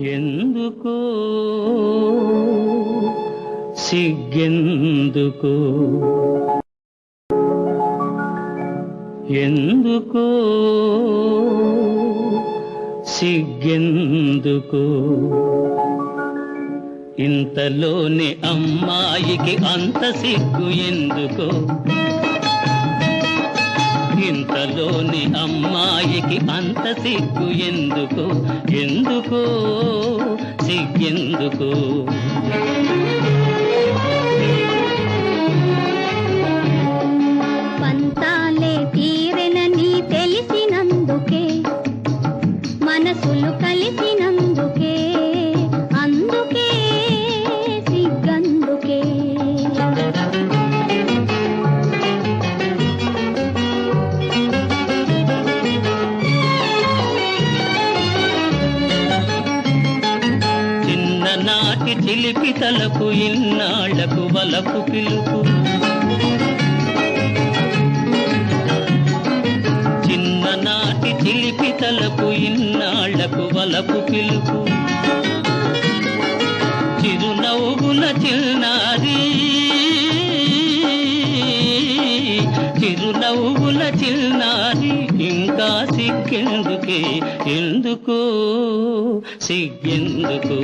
ఎందుకో? సిగ్గెందుకు? ఎందుకో? సిగ్గెందుకు? ఇంతలోని అమ్మాయికి అంత సిగ్గు ఎందుకో? ఇంతలోని అమ్మాయికి అంత సిగ్గు ఎందుకు? ఎందుకు? సిగ్గెందుకు చిలిపి తలపు ఇన్నాళ్ళకు వలపు పిలుపు. చిన్ననాటి చిలిపి తలపు ఇన్నాళ్ళకు వలపు పిలుపు. చిరునవ్వుల చిన్నారి చిరునవ్వుల చిన్నారి ఇంకా సిగ్గెందుకే ఎందుకు? సిగ్గెందుకు?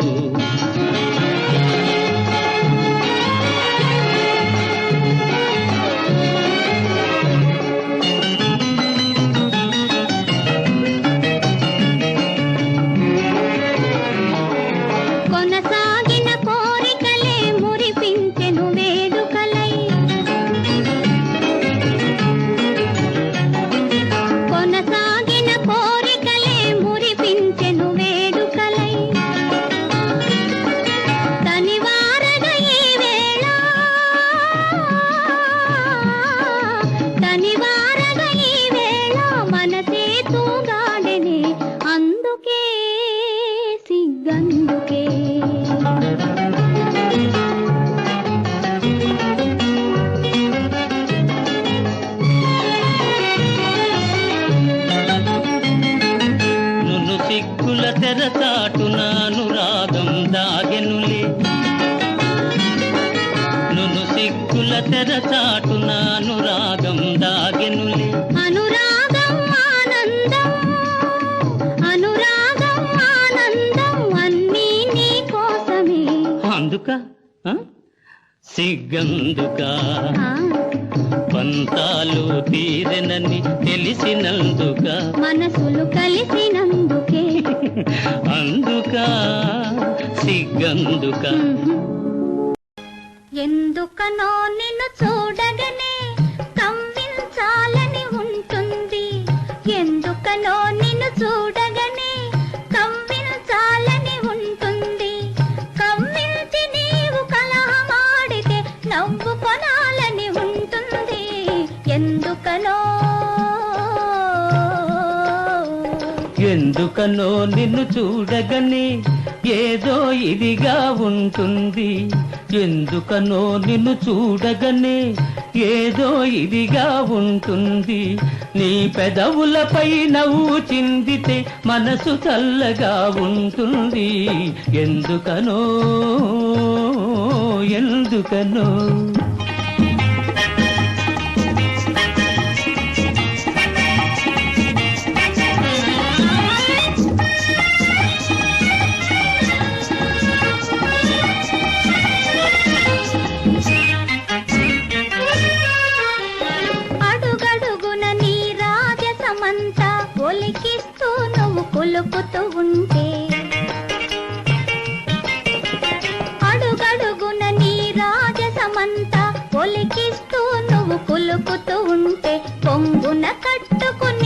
ఆ, పంతాలు తీరెనని తెలిసినందుక? మనసులు కలిసినందుకే. అందుక? సిగ్గందుక? ఎందుకనో నిన్ను చూడగనే కమ్మించాలని ఉంటుంది. ఎందుకనో నిన్ను చూడగనే కళ్ళలో నిన్ను చూడగనే ఏదో ఇదిగా ఉంటుంది. ఎందుకనో నిన్ను చూడగనే ఏదో ఇదిగా ఉంటుంది. నీ పెదవులపై నవ్వు చిందితే మనసు చల్లగా ఉంటుంది. ఎందుకనో ఎందుకనో. కొలుపుతూ ఉంటే అడుగడుగున నీ రాజసమంతా ఒలికిస్తూ నువ్వు పులుకుతూ ఉంటే పొంగున కట్టుకుని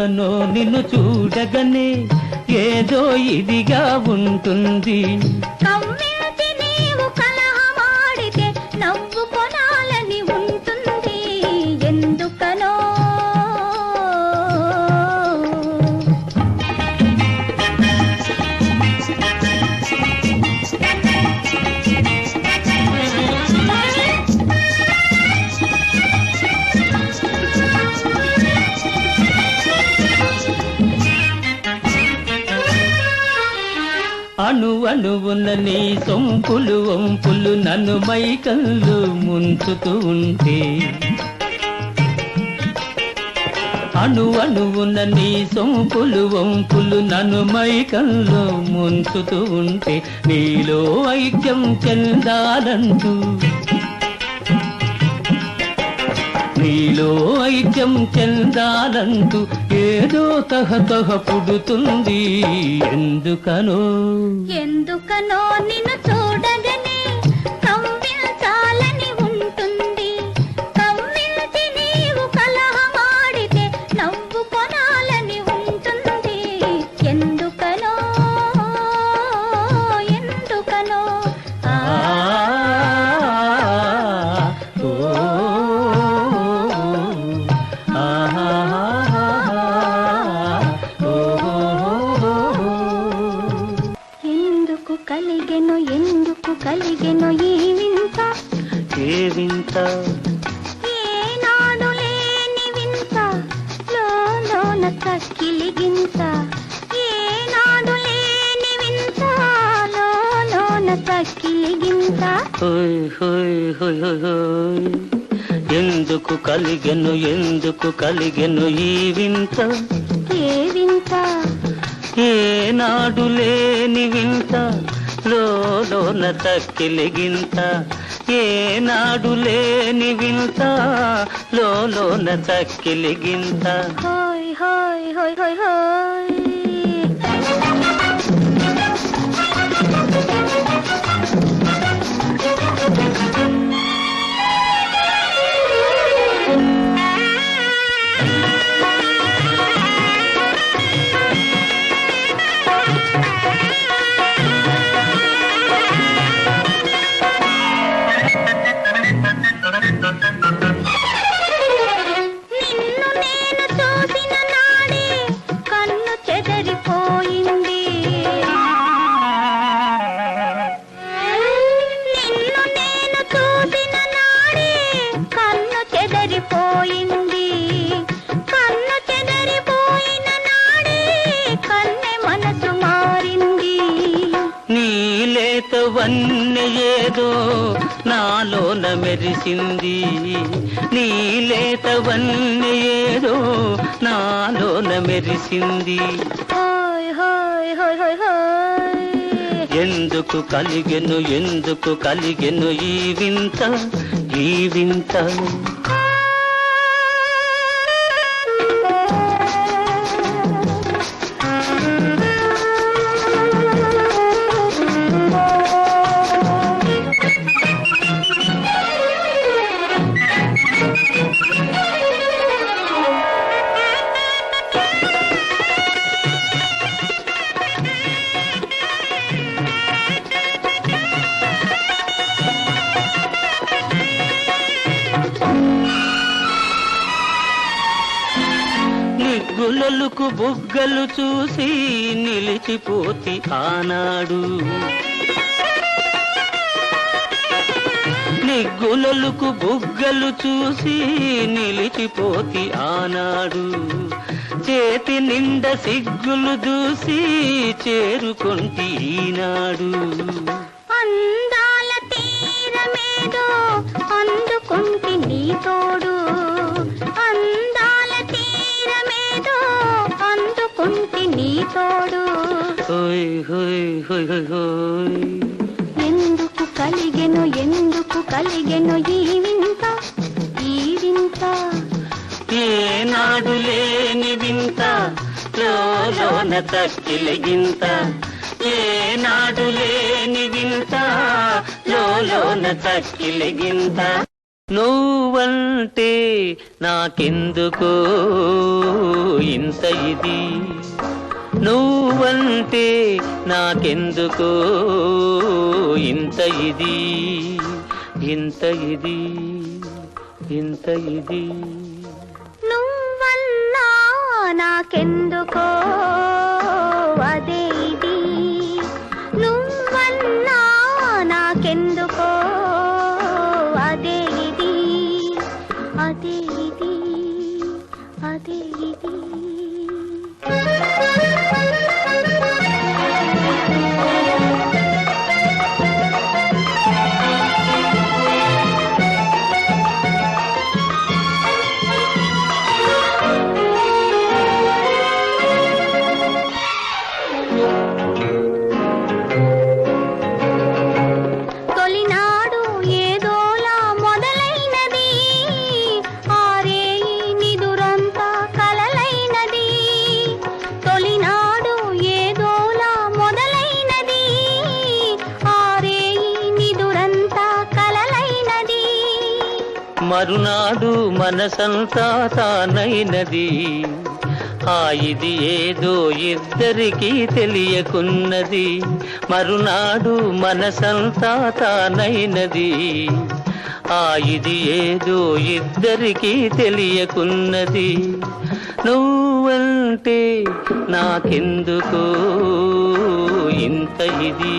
ఎందుకనో నిన్ను చూడగనే ఏదో ఇదిగా ఉంటుంది. అణు అణువున నీ సొంపులు వంపులు నన్ను మైకల్లు ముంచుతూ ఉంటే. అణు అణువున నీ సొంపులు వంపులు నన్ను మైకల్లు ముంచుతూ ఉంటే. నీలో ఐక్యం చెందాలంటూ నీలో ఐక్యం చెందాలంటూ ఏదో తహతహ పుడుతుంది. ఎందుకనో? ఎందుకనో నిన్ను ఎందుకు కలిగెను ఎందుకు కలిగెను ఈ వింత? ఏ వింత? ఏనాడు లేని వింత? లోన తక్కిలిగింత ఏనాడు లేని వింత? లోన తక్కిలిగింత హోయ్ హోయ్ హోయ్ హోయ్ హోయ్. నీలేత వన్నె ఏదో నాలోన మెరిసింది. నీలేత వన్నె ఏదో నాలోన మెరిసింది. ఎందుకు కలిగెను ఎందుకు కలిగెను ఈ వింత ఈ వింత? నిగ్గులలకు బుగ్గలు చూసి నిలిచిపోతి ఆనాడు. నిగ్గులలుకు బుగ్గలు చూసి నిలిచిపోతి ఆనాడు. చేతి నిండ సిగ్గులు దూసి చేరుకొంటి ఈనాడు. అందాల తీరమేదో అందుకుంటి నీ తోడు. ఎందుకు కలిగెను ఎందుకు కలిగెను ఈ వింత ఈ వింత? ఏనాడు లేని వింత లోన తక్కిలగింత ఏనాడు లేని వింత లోన తక్కిలగింత నువ్వంటే నాకెందుకో ఇంత ఇది. నువ్వంటే నాకెందుకో? ఇంత ఇది ఇంత ఇది ఇంత ఇది. నువ్వన్నా నాకెందుకో? మరునాడు మనసంతా తానైనది. ఆ ఇది ఏదో ఇద్దరికీ తెలియకున్నది. మరునాడు మనసంతా తానైనది. ఆ ఇది ఏదో ఇద్దరికీ తెలియకున్నది. నువ్వంటే నాకెందుకు ఇంత ఇది?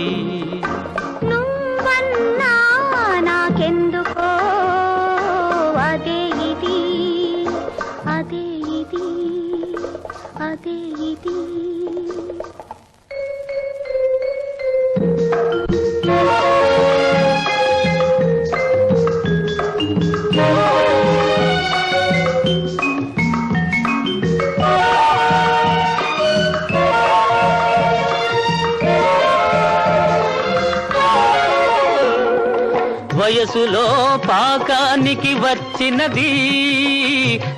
వయసులో పాకానికి వచ్చినది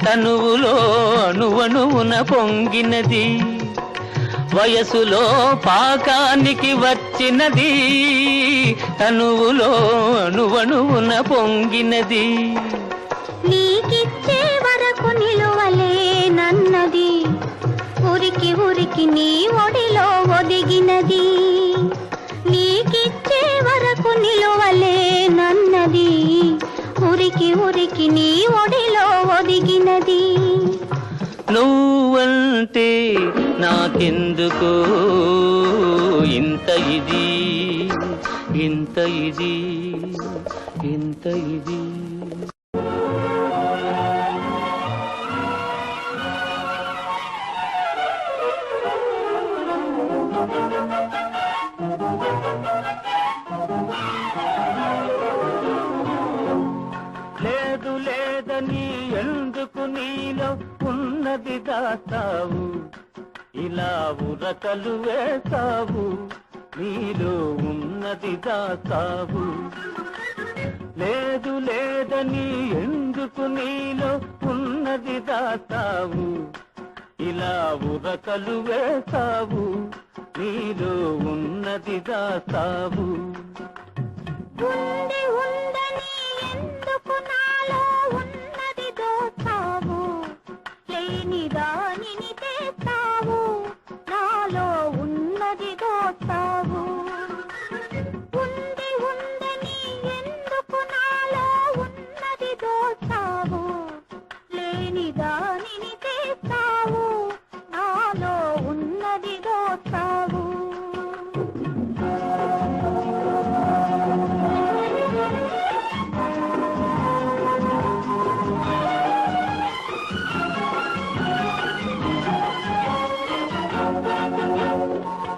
తనువులో అణువణువున పొంగినది. వయసులో పాకానికి వచ్చినది తనువులో అణువణువున పొంగినది. నీకిచ్చే వరకు నిలువలేనన్నది ఉరికి ఉరికి నీ ఒడిలో ఒదిగినది. నిలువలేనన్నది ఉరికి ఉరికి నీ ఒడిలో ఒదిగినది. నువ్వంటే నాకెందుకు? ఇంత ఇది ఇంత ఇది ఇంత ఇది. ఎందుకు నీలో ఉన్నది దాస్తావు ఇలా ఉరకలు వేస్తావు నీలో ఉన్నది దాస్తావు లేదు లేదని ఎందుకు నీలో ఉన్నది దాస్తావు ఇలా ఉరకలు వేస్తావు నీలో ఉన్నది దాస్తావు ఉంది ఉంది దానిని తెస్తావు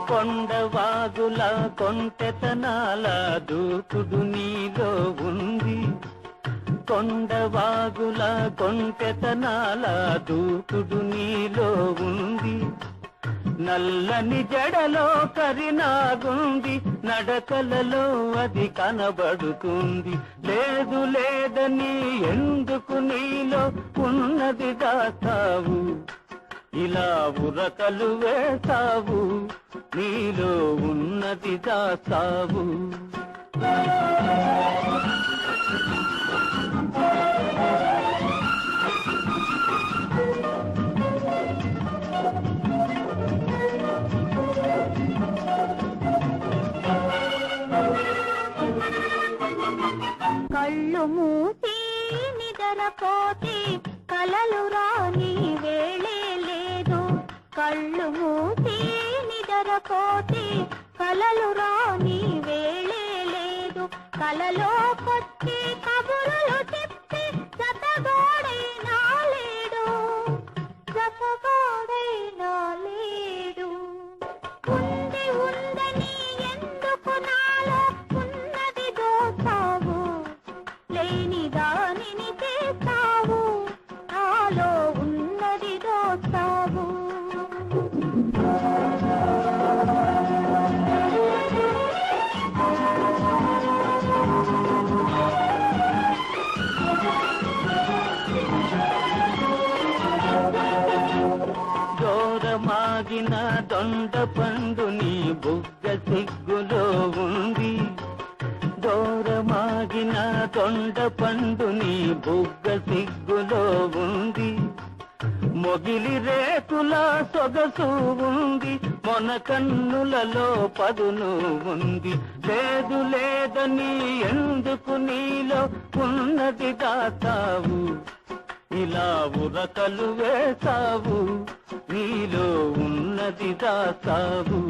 కొండవాగుల కొంటెతనాల దూకుడు నీలో ఉంది. కొండవాగుల కొంటెతనాల దూకుడు నీలో ఉంది. నల్లని జడలో కరినాగుంది నడకలలో అది కనబడుతుంది. లేదు లేదని ఎందుకు నీలో ఉన్నది దాస్తావు ఇలా ఉరకలు వేస్తావు నీలో ఉన్నది దాస్తావు కళ్ళు మూసి నిదరపోతే కలలు రాని వేళే కళ్ళు మూసి నిదరపోతే కలలు రాని వేళే లేదు. కలలో కొట్టి కబురులు చెప్పి జతగోడైనా దొండ పండు నీ బుగ్గ సిగ్గులో ఉంది. దూరమాగిన దొండ పండు నీ బుగ్గ సిగ్గులో ఉంది. మొగిలి రేకుల సొగసు ఉంది. మొన కన్నులలో పదును ఉంది. లేదు లేదని ఎందుకు నీలో ఉన్నది దాతావు? ఇలా ఉరకలు వేసావు నీలో ఉన్నది దాసావు.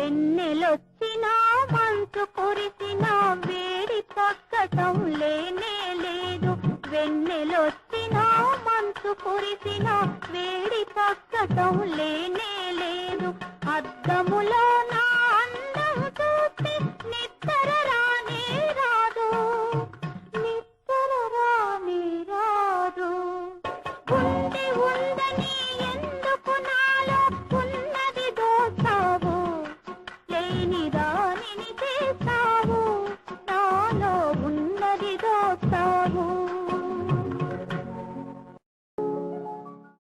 వెన్నెలొచ్చినా మంచు కురిసినా వేడి పక్కటం లేనే చేసిన వేడి పక్కటం లేనే